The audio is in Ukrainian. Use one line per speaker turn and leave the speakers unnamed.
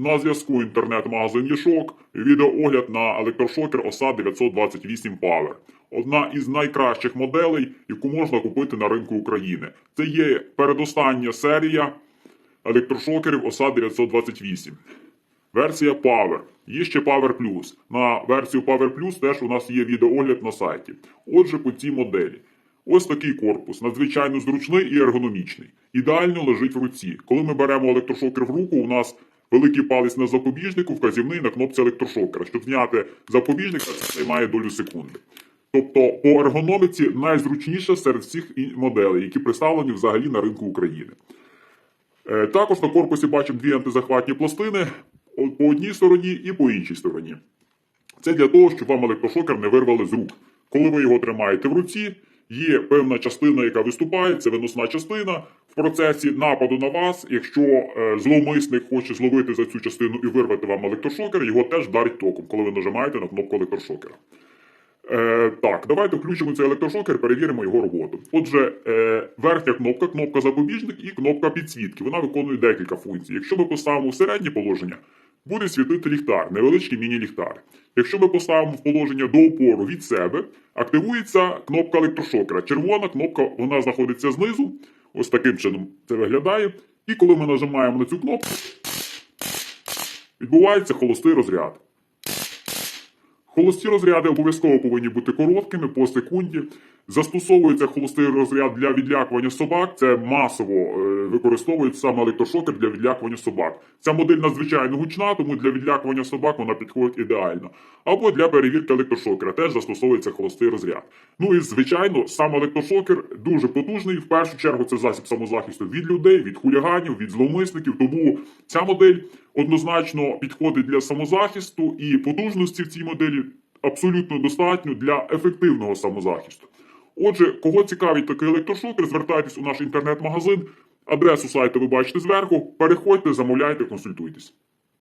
На зв'язку інтернет-магазин Єшок. Відеоогляд на електрошокер OSA 928 Power. Одна із найкращих моделей, яку можна купити на ринку України. Це є передостання серія електрошокерів OSA 928. Версія Power. Є ще Power Plus. На версію Power Plus теж у нас є відеоогляд на сайті. Отже, по цій моделі. Ось такий корпус, надзвичайно зручний і ергономічний. Ідеально лежить в руці. Коли ми беремо електрошокер в руку, у нас великий палець на запобіжнику, вказівний на кнопці електрошокера. Щоб зняти запобіжник, це займає долю секунди. Тобто, по ергономіці найзручніше серед всіх моделей, які представлені взагалі на ринку України. Е, Також на корпусі бачимо дві антизахватні пластини по одній стороні і по іншій стороні. Це для того, щоб вам електрошокер не вирвали з рук. Коли ви його тримаєте в руці, є певна частина, яка виступає, це виносна частина. Процесі нападу на вас, якщо е, зловмисник хоче зловити за цю частину і вирвати вам електрошокер, його теж вдарить током, коли ви нажимаєте на кнопку електрошокера. Е, так, давайте включимо цей електрошокер, перевіримо його роботу. Отже, е, верхня кнопка, кнопка запобіжник і кнопка підсвітки. Вона виконує декілька функцій. Якщо ми поставимо в середнє положення, буде світити ліхтар, невеличкий міні-ліхтар. Якщо ми поставимо в положення до опору від себе, активується кнопка електрошокера. Червона кнопка вона знаходиться знизу. Ось таким чином це виглядає. І коли ми нажимаємо на цю кнопку, відбувається холостий розряд. Холості розряди обов'язково повинні бути короткими по секунді. Застосовується холостий розряд для відлякування собак. Це масово е, використовують саме електрошокер для відлякування собак. Ця модель надзвичайно гучна, тому для відлякування собак вона підходить ідеально. Або для перевірки електрошокера теж застосовується холостий розряд. Ну і звичайно, сам електрошокер дуже потужний. В першу чергу це засіб самозахисту від людей, від хуліганів, від зловмисників. Тому ця модель однозначно підходить для самозахисту і потужності в цій моделі абсолютно достатньо для ефективного самозахисту. Отже, кого цікавить такий електрошокер, звертайтесь у наш інтернет-магазин. Адресу сайту ви бачите зверху. Переходьте, замовляйте, консультуйтесь.